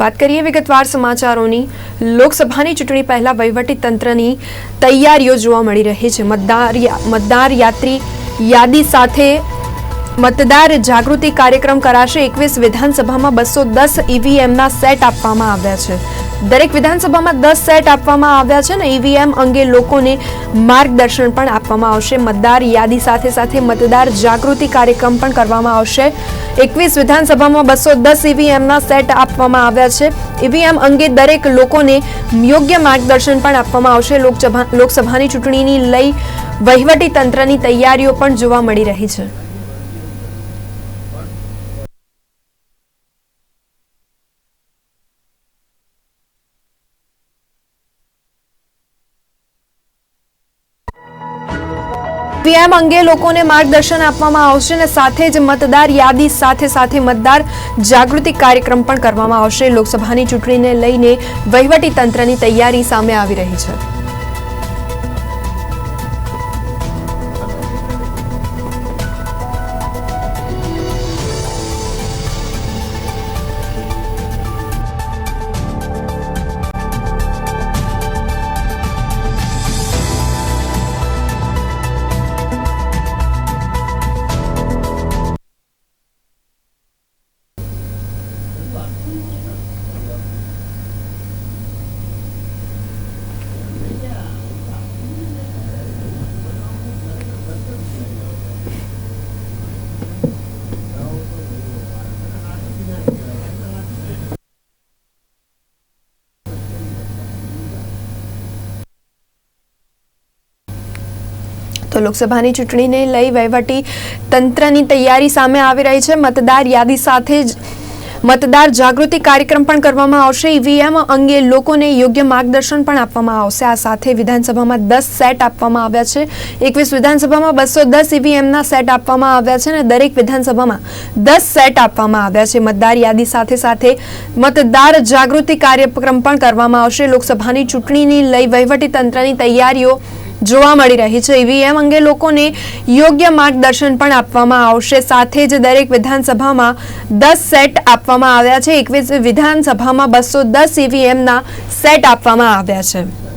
વાત કરીએ વિગતવાર સમાચારોની. લોકસભાની ચૂંટણી પહેલા વહીવટી તંત્રની તૈયારીઓ જોવા મળી રહી છે. મતદાર મતદાર યાત્રી યાદી સાથે મતદાર જાગૃતિ કાર્યક્રમ કરાશે. એકવીસ વિધાનસભામાં બસો દસ ઈવીએમના સેટ આપવામાં આવ્યા છે. દરેક વિધાનસભામાં દસ સેટ આપવામાં આવ્યા છે ને ઈવીએમ અંગે લોકોને માર્ગદર્શન પણ આપવામાં આવશે. મતદાર યાદી સાથે સાથે મતદાર જાગૃતિ કાર્યક્રમ પણ કરવામાં આવશે. એકવીસ વિધાનસભામાં બસો દસ ઈવીએમના સેટ આપવામાં આવ્યા છે. ઈવીએમ અંગે દરેક લોકોને યોગ્ય માર્ગદર્શન પણ આપવામાં આવશે. લોકસભા લોકસભાની ચૂંટણીની લઈ વહીવટી તંત્રની તૈયારીઓ પણ જોવા મળી રહી છે. ઈવીએમ અંગે લોકોને માર્ગદર્શન આપવામાં આવશે અને સાથે જ મતદાર યાદી સાથે સાથે મતદાર જાગૃતિ કાર્યક્રમ પણ કરવામાં આવશે. લોકસભાની ચૂંટણીને લઈને વહીવટી તંત્રની તૈયારી સામે આવી રહી છે. લોકસભાની ચૂંટણીને લઈ વહીવટી તંત્રની તૈયારી સામે આવી રહી છે. મતદાર યાદી સાથે જ મતદાર જાગૃતિ કાર્યક્રમ પણ કરવામાં આવશે. ઈવીએમ અંગે લોકોને યોગ્ય માર્ગદર્શન પણ આપવામાં આવશે. આ સાથે વિધાનસભામાં દસ સેટ આપવામાં આવ્યા છે. એકવીસ વિધાનસભામાં બસો દસ ઈવીએમના સેટ આપવામાં આવ્યા છે અને દરેક વિધાનસભામાં દસ સેટ આપવામાં આવ્યા છે. મતદાર યાદી સાથે સાથે મતદાર જાગૃતિ કાર્યક્રમ પણ કરવામાં આવશે. લોકસભાની ચૂંટણીની લઈ વહીવટી તંત્રની તૈયારીઓ જોવા મળી રહી છે. ઈવીએમ અંગે લોકોને યોગ્ય માર્ગદર્શન પણ આપવામાં આવશે. સાથે જ દરેક વિધાનસભામાં દસ સેટ આપવામાં આવ્યા છે. એકવીસ વિધાનસભામાં બસો દસ ઈવીએમના સેટ આપવામાં આવ્યા છે.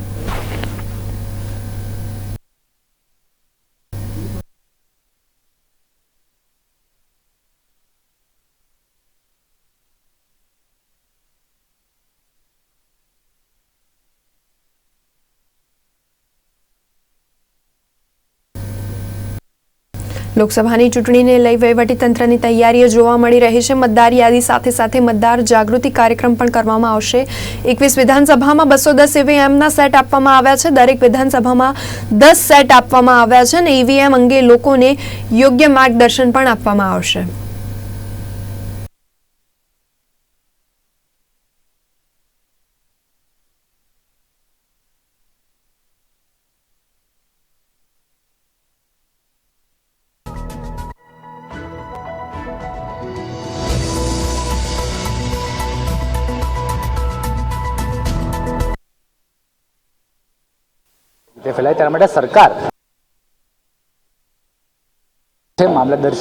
લોકસભાની ચૂંટણીને લઈ તંત્રની તૈયારીઓ જોવા મળી રહી છે. મતદાર યાદી સાથે સાથે મતદાર જાગૃતિ કાર્યક્રમ પણ કરવામાં આવશે. એકવીસ વિધાનસભામાં બસો દસ ઈવીએમના સેટ આપવામાં આવ્યા છે. દરેક વિધાનસભામાં દસ સેટ આપવામાં આવ્યા છે અને ઈવીએમ અંગે લોકોને યોગ્ય માર્ગદર્શન પણ આપવામાં આવશે. તે ફેલાય તેના માટે સરકાર છે મામલતદાર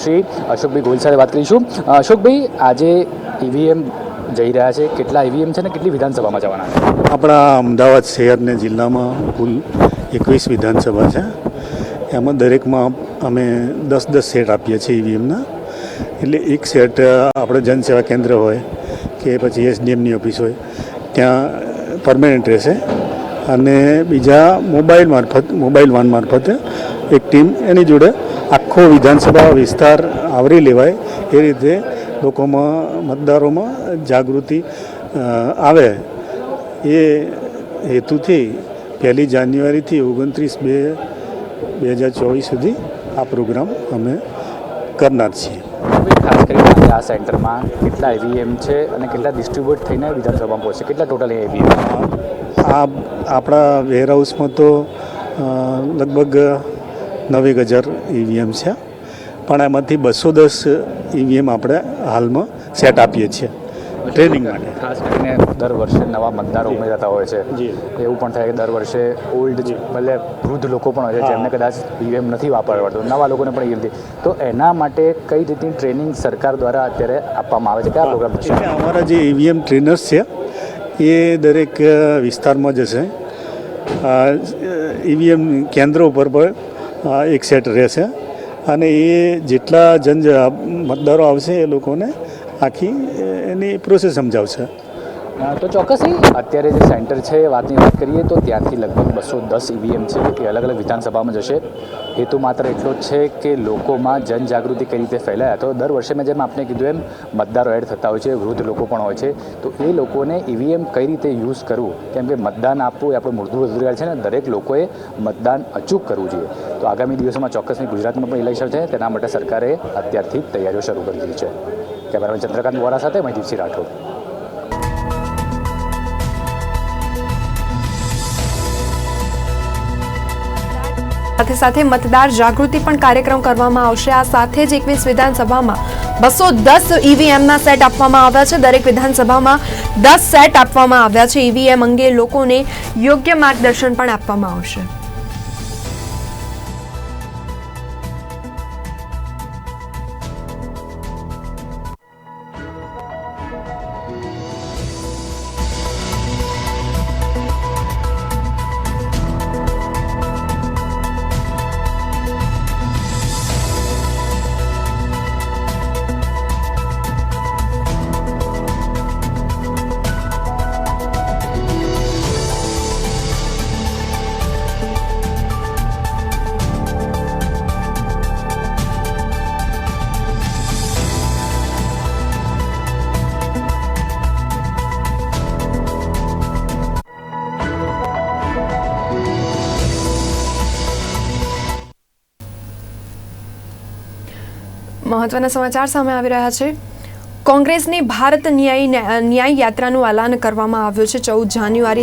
અશોકભાઈ ગોલ સાથે વાત કરીશું. અશોકભાઈ, આજે ઈવીએમ જઈ રહ્યા છે. કેટલા ઈવીએમ છે ને કેટલી વિધાનસભામાં જવાના છે? આપણા અમદાવાદ શહેર ને જિલ્લામાં કુલ એકવીસ વિધાનસભા છે. એમાં દરેકમાં અમે દસ દસ સેટ આપીએ છીએ ઈવીએમના. એટલે એક સેટ આપણે જનસેવા કેન્દ્ર હોય કે પછી એસડીએમની ઓફિસ હોય, ત્યાં પરમેનન્ટ રહેશે. અને બીજા મોબાઈલ મારફત, મોબાઈલ વાન મારફતે એક ટીમ એની જોડે આખો વિધાનસભા વિસ્તાર આવરી લેવાય એ રીતે લોકોમાં, મતદારોમાં જાગૃતિ આવે. એ હેતુથી પહેલી જાન્યુઆરીથી ઓગણત્રીસ બે બે હજાર ચોવીસ સુધી આ પ્રોગ્રામ અમે કરનાર છીએ. ખાસ કરીને આ સેન્ટરમાં કેટલા ઈવીએમ છે અને કેટલા ડિસ્ટ્રીબ્યુટ થઈને વિધાનસભામાં પહોંચશે કેટલા ટોટલ ઈવીએમ આ આપણા વેરહાઉસમાં તો લગભગ નવેક હજાર ઈવીએમ છે. પણ એમાંથી બસો દસ ઈવીએમ આપણે હાલમાં સેટ આપીએ છીએ. ટ્રેનિંગ માટે. ખાસ કરીને દર વર્ષે નવા મતદારો ઉમેરાતા હોય છે. જી. એવું પણ થાય કે દર વર્ષે ઓલ્ડ ભલે વૃદ્ધ લોકો પણ હોય છે જેમને કદાચ ઈવીએમ નથી વાપરવાડતું. નવા લોકોને પણ ઈવીએમ તો એના માટે કઈ રીતની ટ્રેનિંગ સરકાર દ્વારા અત્યારે આપવામાં આવે છે? કયા પ્રોગ્રામ થશે? અમારા જે ઈવીએમ ટ્રેનર્સ છે એ દરેક વિસ્તારમાં જશે ઈવીએમ કેન્દ્રો ઉપર પણ એક સેટ રહેશે. અને એ જેટલા જન મતદારો આવશે એ લોકોને આખી એની પ્રોસેસ સમજાવશે. તો ચોક્કસથી અત્યારે જે સેન્ટર છે વાતની વાત કરીએ, તો ત્યાંથી લગભગ બસો દસ ઈવીએમ છે એ અલગ અલગ વિધાનસભામાં જશે. હેતુ માત્ર એટલો જ છે કે લોકોમાં જનજાગૃતિ કઈ રીતે ફેલાય. તો દર વર્ષે મેં જેમ આપને કીધું એમ, મતદારો એડ થતા હોય છે, વૃદ્ધ લોકો પણ હોય છે. તો એ લોકોને ઈવીએમ કઈ રીતે યુઝ કરવું? કેમ કે મતદાન આપવું એ આપણું મૂળભૂત અધિકાર છે ને, દરેક લોકોએ મતદાન અચૂક કરવું જોઈએ. તો આગામી દિવસોમાં ચોક્કસની ગુજરાતમાં પણ ઇલેક્શન છે, તેના માટે સરકારે અત્યારથી તૈયારીઓ શરૂ કરી દીધી છે. કેમેરામેન ચંદ્રકાંત વોરા સાથે મહિદીપસિંહ રાઠોડ. સાથે સાથે મતદાર જાગૃતિ પણ કાર્યક્રમ કરવામાં આવશે. આ સાથે જ એકવીસ વિધાનસભામાં બસો દસ ઈવીએમના સેટ આપવામાં આવ્યા છે. દરેક વિધાનસભામાં દસ સેટ આપવામાં આવ્યા છે. ઈવીએમ અંગે લોકોને યોગ્ય માર્ગદર્શન પણ આપવામાં આવશે. મહત્વના સમાચાર સામે આવી રહ્યા છે. કોંગ્રેસની ભારત ન્યાય ન્યાય યાત્રાનું એલાન કરવામાં આવ્યું છે ચૌદ જાન્યુઆરી